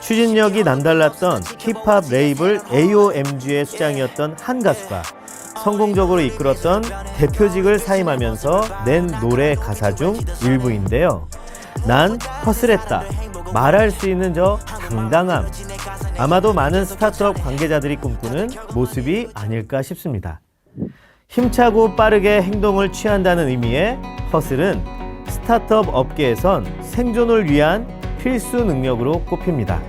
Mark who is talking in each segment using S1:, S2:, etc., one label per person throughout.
S1: 추진력이 남달랐던 힙합 레이블 AOMG의 수장이었던 한 가수가 성공적으로 이끌었던 대표직을 사임하면서 낸 노래 가사 중 일부인데요. 난 허슬했다. 말할 수 있는 저 당당함. 아마도 많은 스타트업 관계자들이 꿈꾸는 모습이 아닐까 싶습니다. 힘차고 빠르게 행동을 취한다는 의미의 허슬은 스타트업 업계에선 생존을 위한 필수 능력으로 꼽힙니다.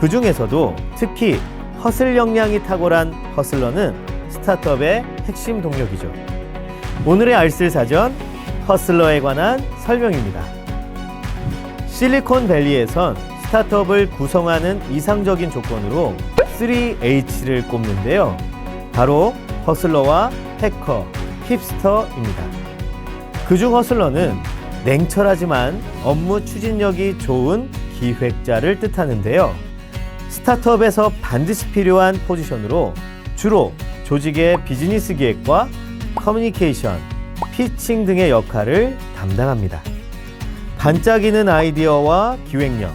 S1: 그 중에서도 특히 허슬 역량이 탁월한 허슬러는 스타트업의 핵심 동력이죠. 오늘의 알쓸 사전 허슬러에 관한 설명입니다. 실리콘밸리에선 스타트업을 구성하는 이상적인 조건으로 3H를 꼽는데요. 바로 허슬러와 해커, 힙스터입니다. 그중 허슬러는 냉철하지만 업무 추진력이 좋은 기획자를 뜻하는데요. 스타트업에서 반드시 필요한 포지션으로 주로 조직의 비즈니스 기획과 커뮤니케이션, 피칭 등의 역할을 담당합니다. 반짝이는 아이디어와 기획력,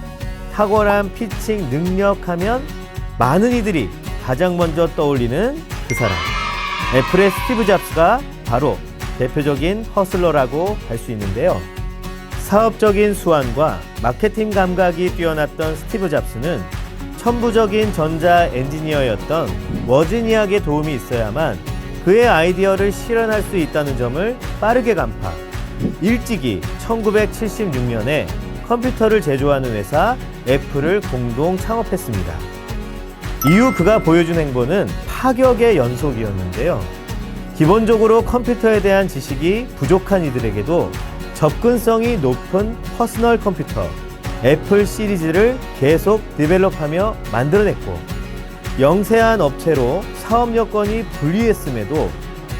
S1: 탁월한 피칭 능력하면 많은 이들이 가장 먼저 떠올리는 그 사람. 애플의 스티브 잡스가 바로 대표적인 허슬러라고 할 수 있는데요. 사업적인 수완과 마케팅 감각이 뛰어났던 스티브 잡스는 천부적인 전자 엔지니어였던 워즈니악의 도움이 있어야만 그의 아이디어를 실현할 수 있다는 점을 빠르게 간파. 일찍이 1976년에 컴퓨터를 제조하는 회사 애플을 공동 창업했습니다. 이후 그가 보여준 행보는 파격의 연속이었는데요. 기본적으로 컴퓨터에 대한 지식이 부족한 이들에게도 접근성이 높은 퍼스널 컴퓨터 애플 시리즈를 계속 디벨롭하며 만들어냈고 영세한 업체로 사업 여건이 불리했음에도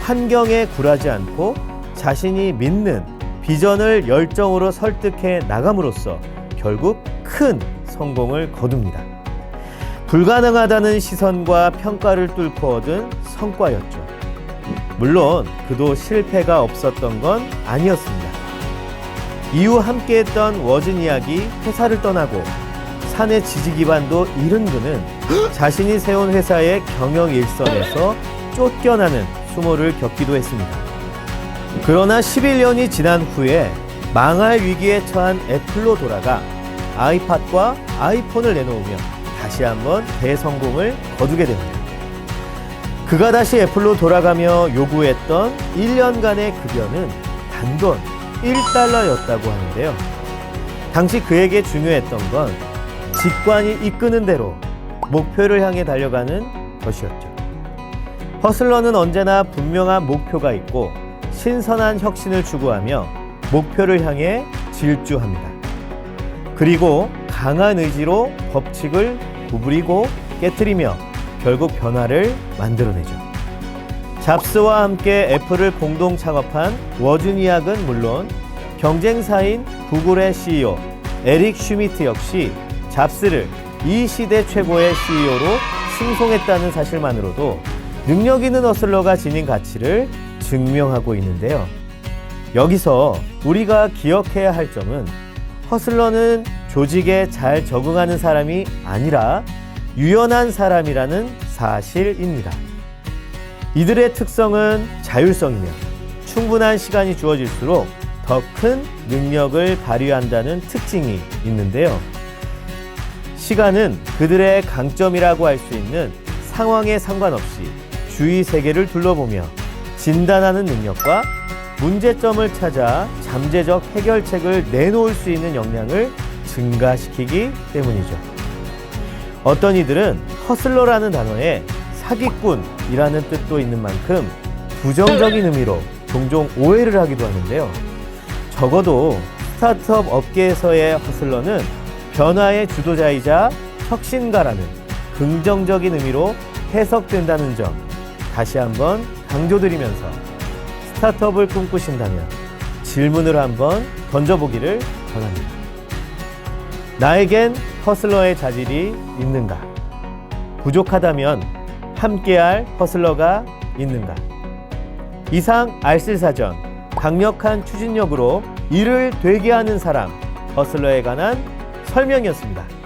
S1: 환경에 굴하지 않고 자신이 믿는 비전을 열정으로 설득해 나감으로써 결국 큰 성공을 거둡니다. 불가능하다는 시선과 평가를 뚫고 얻은 성과였죠. 물론 그도 실패가 없었던 건 아니었습니다. 이후 함께했던 워즈니악이 회사를 떠나고 사내 지지 기반도 잃은 그는 자신이 세운 회사의 경영 일선에서 쫓겨나는 수모를 겪기도 했습니다. 그러나 11년이 지난 후에 망할 위기에 처한 애플로 돌아가 아이팟과 아이폰을 내놓으며 다시 한번 대성공을 거두게 됩니다. 그가 다시 애플로 돌아가며 요구했던 1년간의 급여는 단돈 1달러였다고 하는데요. 당시 그에게 중요했던 건 직관이 이끄는 대로 목표를 향해 달려가는 것이었죠. 허슬러는 언제나 분명한 목표가 있고 신선한 혁신을 추구하며 목표를 향해 질주합니다. 그리고 강한 의지로 법칙을 구부리고 깨뜨리며 결국 변화를 만들어내죠. 잡스와 함께 애플을 공동 창업한 워즈니악은 물론 경쟁사인 구글의 CEO 에릭 슈미트 역시 잡스를 이 시대 최고의 CEO로 칭송했다는 사실만으로도 능력 있는 허슬러가 지닌 가치를 증명하고 있는데요. 여기서 우리가 기억해야 할 점은 허슬러는 조직에 잘 적응하는 사람이 아니라 유연한 사람이라는 사실입니다. 이들의 특성은 자율성이며 충분한 시간이 주어질수록 더 큰 능력을 발휘한다는 특징이 있는데요. 시간은 그들의 강점이라고 할 수 있는 상황에 상관없이 주위 세계를 둘러보며 진단하는 능력과 문제점을 찾아 잠재적 해결책을 내놓을 수 있는 역량을 증가시키기 때문이죠. 어떤 이들은 허슬러라는 단어에 사기꾼이라는 뜻도 있는 만큼 부정적인 의미로 종종 오해를 하기도 하는데요. 적어도 스타트업 업계에서의 허슬러는 변화의 주도자이자 혁신가라는 긍정적인 의미로 해석된다는 점 다시 한번 강조드리면서 스타트업을 꿈꾸신다면 질문을 한번 던져보기를 권합니다. 나에겐 허슬러의 자질이 있는가? 부족하다면 함께할 허슬러가 있는가? 이상 알쓸사전 강력한 추진력으로 일을 되게 하는 사람 허슬러에 관한 설명이었습니다.